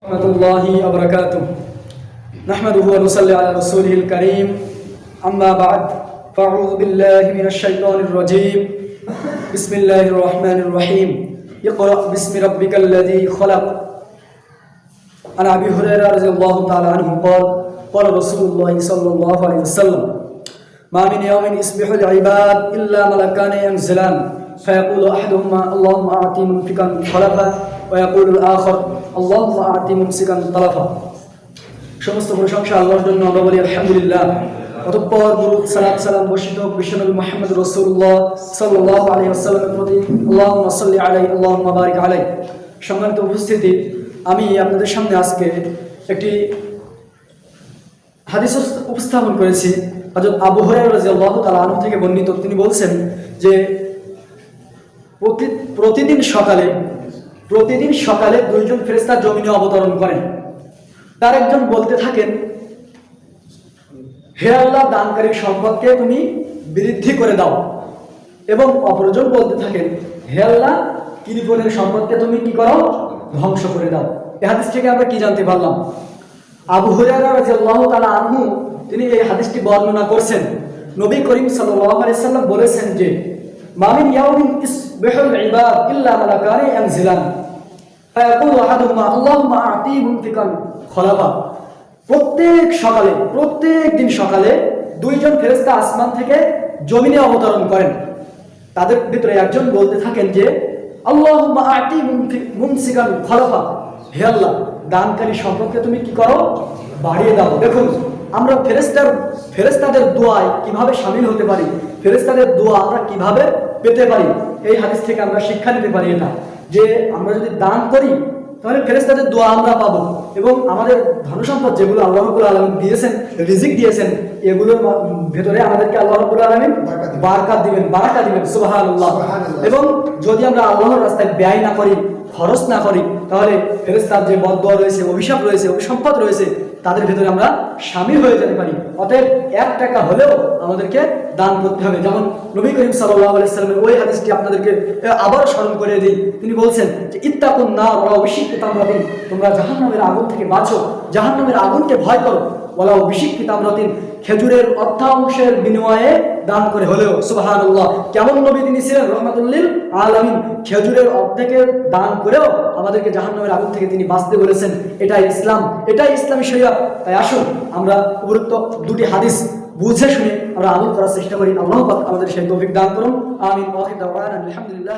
ورحمة الله وبركاته. نحمده ونصلي على رسوله الكريم. أما بعد فأعوذ بالله من الشيطان الرجيم. بسم الله الرحمن الرحيم. اقرأ باسم ربك الذي خلق. عن أبي هريرة رضي الله تعالى عنه قال قال رسول الله صلى الله عليه وسلم ما من يوم يصبح العباد إلا ملكان ينزلان. فيقول أحدهما اللهم أعطي منفقا خلفا ويقول الآخر اللهم أعطي ممسكا طلفا সমস্ত প্রশংসা আল্লাহর জন্য আমরা বলি আলহামদুলিল্লাহ অতঃপর গুরু সালাত সালাম বর্ষিত বিশ্বনবী মোহাম্মদ রসুল্লাহ সাল্লাহ আলী আসসালামের প্রতি আল্লাহ সাল্লি আলাই আল্লাহ বারিক আলাই সম্মানিত উপস্থিতি আমি আপনাদের সামনে আজকে একটি হাদিস উপস্থাপন করেছি হযরত আবু হুরায়রা রাদিয়াল্লাহু তাআলা আনহু থেকে বর্ণিত তিনি বলছেন যে প্রতি- প্রতিদিন সকালে প্রতিদিন সকালে দুইজন ফেরেশতা জমিনে অবতরণ করেন। তার একজন বলতে থাকেন, হে আল্লাহ দানকারী সম্পদকে তুমি বৃদ্ধি করে দাও। এবং অপরজন বলতে থাকেন, হে আল্লাহ কৃপণের সম্পদকে তুমি কি করো? ধ্বংস করে দাও। এই হাদিস থেকে আমরা কি জানতে পারলাম? আবু রাদিয়াল্লাহু তাআলা আনহু, তিনি এই হাদিসটি বর্ণনা করছেন। নবী করিম সাল্লাম বলেছেন যে, মামিন ইয়াউমিন ইসবিহুল ইবাদ ইল্লা মালাকানি ইয়ানজিলান প্রত্যেক সকালে, প্রত্যেক দিন সকালে দুইজন ফেরেশতা আসমান থেকে জমিনে অবতরণ করেন। তাদের ভিতরে একজন বলতে থাকেন যে আ'তি মুনফি- মুমসিকান খলাফা। হে আল্লাহ, দানকারী সম্পর্কে তুমি কি করো? বাড়িয়ে দাও। দেখুন আমরা ফেরেস্তার ফেরেস্তাদের দোয়ায় কীভাবে সামিল হতে পারি? ফেরেস্তাদের দোয়া আমরা কীভাবে পেতে পারি? এই হাদিস থেকে আমরা শিক্ষা নিতে পারি এটা যে আমরা যদি দান করি তাহলে ফেরেস্তাদের দোয়া আমরা পাবো। এবং আমাদের ধনসম্পদ যেগুলো আল্লাহ রবুল আলমিন দিয়েছেন রিজিক দিয়েছেন এগুলোর ভেতরে আমাদেরকে আল্লাহ রবুল আলমিন বারকাত দিবেন বারাকা দিবেন সুবাহ সুবহানাল্লাহ। এবং যদি আমরা আল্লাহর রাস্তায় ব্যয় না করি খরচ না করি তাহলে ফেরেস্তার যে বদয়া রয়েছে অভিশাপ রয়েছে অভিসম্পদ রয়েছে তাদের ভিতরে আমরা সামিল হয়ে যেতে পারি। অতএব এক টাকা হলেও আমাদেরকে দান করতে হবে। যেমন নবী করিম সাল্লাহ ওই হাদিসটি আপনাদেরকে আবার স্মরণ করে দিই। তিনি বলছেন যে, ইত্তাকুন না ওরা অভিষিক্ত তামরাতিন তোমরা জাহান্নামের আগুন থেকে বাঁচো। জাহান্নামের আগুনকে ভয় করো। বলা অভিষিক্ত তামরাতিন খেজুরের অর্থাংশের বিনিময়ে দান করে হলেও। সুবাহান কেমন নবী তিনি ছিলেন? রহমাতুল্লিল আলামিন। খেজুরের অর্ধেকের দান করেও আমাদেরকে জাহান্নামের আগুন থেকে তিনি বাঁচতে বলেছেন। এটাই ইসলাম, এটাই ইসলামী শরিয়া তাই আসুন, আমরা উপরুক্ত দুটি হাদিস বুঝে শুনে আমরা আমল করার চেষ্টা করি। আল্লাহ আমাদের সেই তৌফিক দান করুন। আমি আলহামদুলিল্লাহ